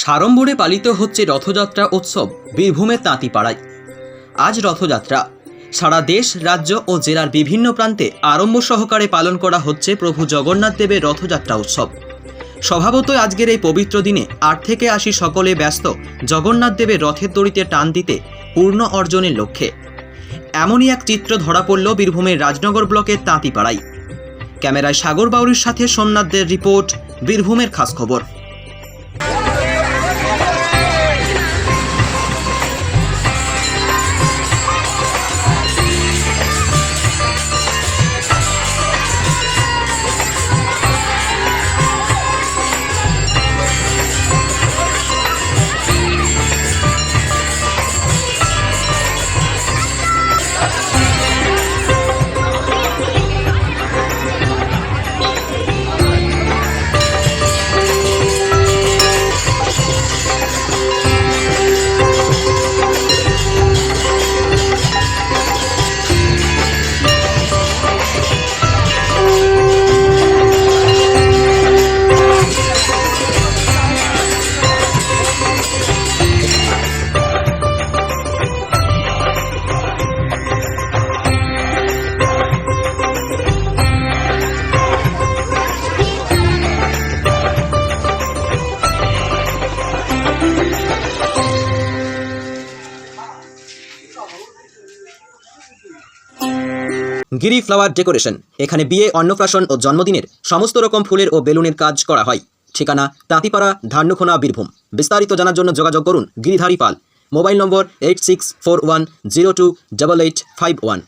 সাড়ম্বরে পালিত হচ্ছে রথযাত্রা উৎসব, বীরভূমের তাঁতিপাড়ায়। আজ রথযাত্রা। সারা দেশ, রাজ্য ও জেলার বিভিন্ন প্রান্তে আড়ম্ব সহকারে পালন করা হচ্ছে প্রভু জগন্নাথ দেবের রথযাত্রা উৎসব। স্বভাবতই আজকের এই পবিত্র দিনে আট থেকে আশি সকলে ব্যস্ত জগন্নাথ দেবের রথের দড়িতে টান দিতে পূর্ণ অর্জনের লক্ষ্যে। এমনই এক চিত্র ধরা পড়ল বীরভূমের রাজনগর ব্লকের তাঁতিপাড়ায়। ক্যামেরায় সাগর বাউরির সাথে সোমনাথদের রিপোর্ট, বীরভূমের খাস খবর। Giri flower decoration. এখানে বিয়ে, অন্নপ্রাশন ও জন্মদিনের সমস্ত রকম ফুলের ও বেলুনের কাজ করা হয়। ঠিকানা, তাঁতিপাড়া, ধান্যখোনা, বীরভূম। বিস্তারিত জানার জন্য যোগাযোগ করুন Giridhari Pal. Mobile number eight six four one zero two double eight five one